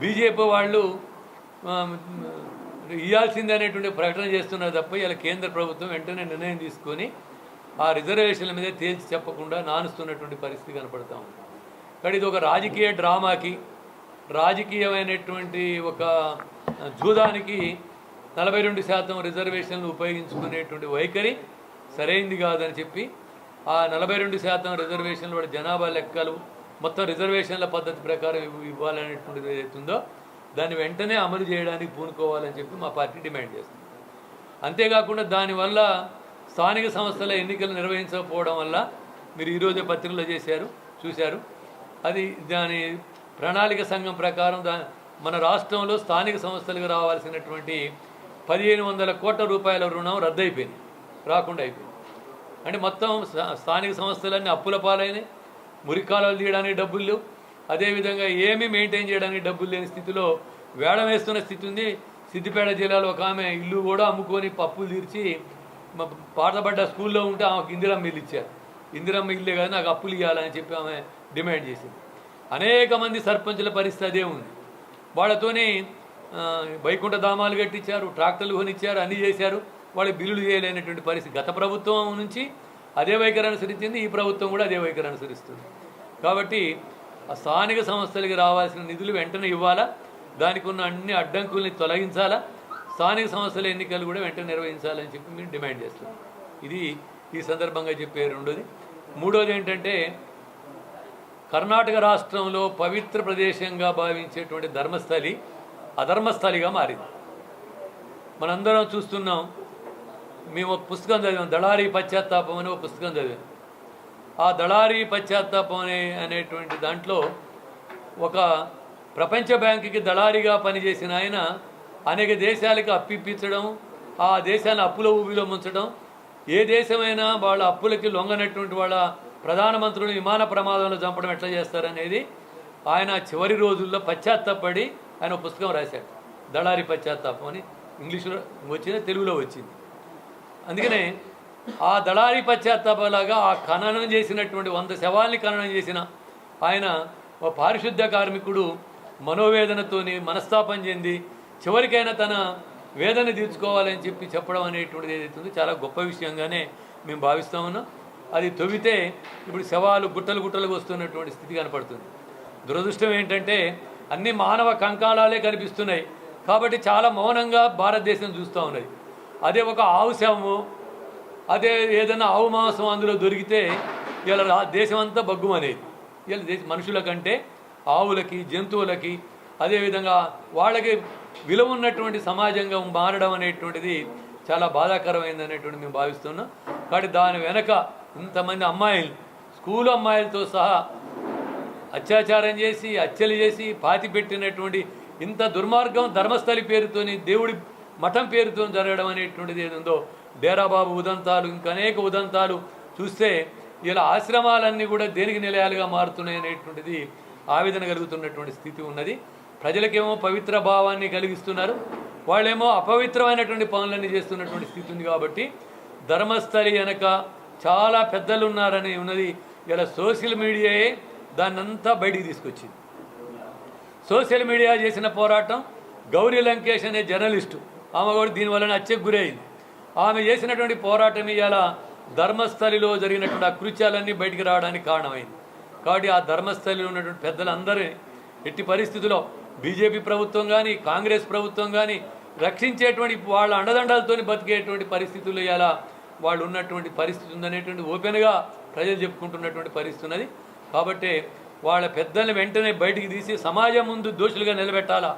BJP వాళ్ళు ఆ, ఇవ్వాల్సిందే అనేటువంటి ప్రకటన చేస్తున్నారు తప్ప ఇలా కేంద్ర ప్రభుత్వం వెంటనే నిర్ణయం తీసుకొని ఆ రిజర్వేషన్ల మీద తేల్చి చెప్పకుండా నానుస్తున్నటువంటి పరిస్థితి కనపడతా ఉంది. కానీ ఇది ఒక రాజకీయ డ్రామాకి రాజకీయమైనటువంటి ఒక జూదానికి నలభై రెండు శాతం రిజర్వేషన్లు ఉపయోగించుకునేటువంటి వైఖరి సరైంది కాదని చెప్పి ఆ నలభై రెండు శాతం రిజర్వేషన్లు వాడి జనాభా లెక్కలు మొత్తం రిజర్వేషన్ల పద్ధతి ప్రకారం ఇవ్వాలనేటువంటిది ఏదైతుందో దాన్ని వెంటనే అమలు చేయడానికి పూనుకోవాలని చెప్పి మా పార్టీ డిమాండ్ చేస్తుంది. అంతేకాకుండా దానివల్ల స్థానిక సంస్థల ఎన్నికలు నిర్వహించకపోవడం వల్ల మీరు ఈరోజే పత్రికలో చేశారు చూశారు. అది దాని ప్రణాళిక సంఘం ప్రకారం దా మన రాష్ట్రంలో స్థానిక సంస్థలకు రావాల్సినటువంటి పదిహేను వందల కోట్ల రూపాయల రుణం రద్దయిపోయింది రాకుండా అయిపోయింది. అంటే మొత్తం స్థా- స్థానిక సంస్థలన్నీ అప్పుల పాలైనాయి. మురికాలాలు తీయడానికి డబ్బులు లేవు. అదేవిధంగా ఏమీ మెయింటైన్ చేయడానికి డబ్బులు లేని స్థితిలో వేడం వేస్తున్న స్థితి ఉంది. సిద్దిపేట జిల్లాలో ఒక ఆమె ఇల్లు కూడా అమ్ముకొని పప్పులు తీర్చి మ- పాతబడ్డ స్కూల్లో ఉంటే ఆమెకు ఇందిరమ్మ ఇల్లు ఇచ్చారు. ఇందిరమ్మ ఇల్లే కదా నాకు అప్పులు ఇవ్వాలని చెప్పి ఆమె డిమాండ్ చేసింది. అనేక మంది సర్పంచుల పరిస్థితి అదే ఉంది. వాళ్ళతోని వైకుంఠ ధామాలు కట్టించారు ట్రాక్టర్లు కొనిచ్చారు అన్నీ చేశారు. వాళ్ళు బిల్లులు చేయలేనటువంటి పరిస్థితి. గత ప్రభుత్వం నుంచి అదే వైఖరి అనుసరించింది ఈ ప్రభుత్వం కూడా అదే వైఖరి అనుసరిస్తుంది. కాబట్టి ఆ స్థానిక సంస్థలకి రావాల్సిన నిధులు వెంటనే ఇవ్వాలా? దానికి ఉన్న అన్ని అడ్డంకుల్ని తొలగించాలా? స్థానిక సంస్థల ఎన్నికలు కూడా వెంటనే నిర్వహించాలని చెప్పి మేము డిమాండ్ చేస్తాం ఇది ఈ సందర్భంగా చెప్పే రెండోది. మూడోది ఏంటంటే కర్ణాటక రాష్ట్రంలో పవిత్ర ప్రదేశంగా భావించేటువంటి ధర్మస్థలి అధర్మస్థలిగా మారింది. మనందరం చూస్తున్నాం మేము ఒక పుస్తకం చదివాం దళారీ పశ్చాత్తాపం అని ఒక పుస్తకం చదివాం. ఆ దళారీ పశ్చాత్తాపం అనే అనేటువంటి దాంట్లో ఒక ప్రపంచ బ్యాంకుకి దళారీగా పనిచేసిన ఆయన అనేక దేశాలకు అప్పిప్పించడం ఆ దేశాన్ని అప్పుల ఊబిలో ముంచడం ఏ దేశమైనా వాళ్ళ అప్పులకి లొంగనటువంటి వాళ్ళ ప్రధానమంత్రులు విమాన ప్రమాదంలో చంపడం ఎట్లా చేస్తారనేది ఆయన చివరి రోజుల్లో పశ్చాత్తాపడి ఆయన పుస్తకం రాశాడు. దళారి పశ్చాత్తాపం అని ఇంగ్లీషులో వచ్చిన తెలుగులో వచ్చింది. అందుకనే ఆ దళారి పశ్చాత్తాపలాగా ఆ ఖననం చేసినటువంటి వంద శవాల్ని ఖననం చేసిన ఆయన ఒక పారిశుద్ధ కార్మికుడు మనోవేదనతోని మనస్తాపం చెంది చివరికైనా తన వేదన తీర్చుకోవాలని చెప్పి చెప్పడం అనేటువంటిది ఏదైతుందో చాలా గొప్ప విషయంగానే మేము భావిస్తామన్నా అది తొవితే ఇప్పుడు శవాలు గుట్టలు గుట్టలకు వస్తున్నటువంటి స్థితి కనపడుతుంది. దురదృష్టం ఏంటంటే అన్ని మానవ కంకాలాలే కనిపిస్తున్నాయి. కాబట్టి చాలా మౌనంగా భారతదేశం చూస్తూ ఉన్నది. అదే ఒక ఆవు శవము అదే ఏదైనా ఆవు మాంసం అందులో దొరికితే ఇలా దేశం అంతా బగ్గుమనేది ఇలా దేశ మనుషుల కంటే ఆవులకి జంతువులకి అదేవిధంగా వాళ్ళకి విలువ ఉన్నటువంటి సమాజంగా మారడం అనేటువంటిది చాలా బాధాకరమైంది అనేటువంటి మేము భావిస్తున్నాం. కాబట్టి దాని వెనక ఇంతమంది అమ్మాయిలు స్కూల్ అమ్మాయిలతో సహా అత్యాచారం చేసి హత్యలు చేసి పాతి పెట్టినటువంటి ఇంత దుర్మార్గం ధర్మస్థలి పేరుతోని దేవుడి మఠం పేరుతో జరగడం అనేటువంటిది ఏదో డేరాబాబు ఉదంతాలు ఇంకా అనేక ఉదంతాలు చూస్తే ఇలా ఆశ్రమాలన్నీ కూడా దేనికి నిలయాలుగా మారుతున్నాయి అనేటువంటిది ఆవేదన కలుగుతున్నటువంటి స్థితి ఉన్నది. ప్రజలకేమో పవిత్ర భావాన్ని కలిగిస్తున్నారు. వాళ్ళేమో అపవిత్రమైనటువంటి పనులన్నీ చేస్తున్నటువంటి స్థితి ఉంది కాబట్టి ధర్మస్థలి వెనక చాలా పెద్దలు ఉన్నారని ఉన్నది. ఇలా సోషల్ మీడియాయే దాన్నంతా బయటికి తీసుకొచ్చింది. సోషల్ మీడియా చేసిన పోరాటం గౌరీ లంకేష్ అనే జర్నలిస్టు ఆమె కూడా దీనివల్ల హత్యకు గురైంది. ఆమె చేసినటువంటి పోరాటం ఇవాళ ధర్మస్థలిలో జరిగినటువంటి కృత్యాలన్నీ బయటికి రావడానికి కారణమైంది. కాబట్టి ఆ ధర్మస్థలిలో ఉన్నటువంటి పెద్దలందరూ ఎట్టి పరిస్థితుల్లో బీజేపీ ప్రభుత్వం కానీ కాంగ్రెస్ ప్రభుత్వం కానీ రక్షించేటువంటి వాళ్ళ అండదండలతో బతికేటువంటి పరిస్థితులు ఇలా వాళ్ళు ఉన్నటువంటి పరిస్థితి ఉందనేటువంటి ఓపెన్గా ప్రజలు చెప్పుకుంటున్నటువంటి పరిస్థితి ఉన్నది. కాబట్టి వాళ్ళ పెద్దల్ని వెంటనే బయటికి తీసి సమాజం ముందు దోషులుగా నిలబెట్టాలా?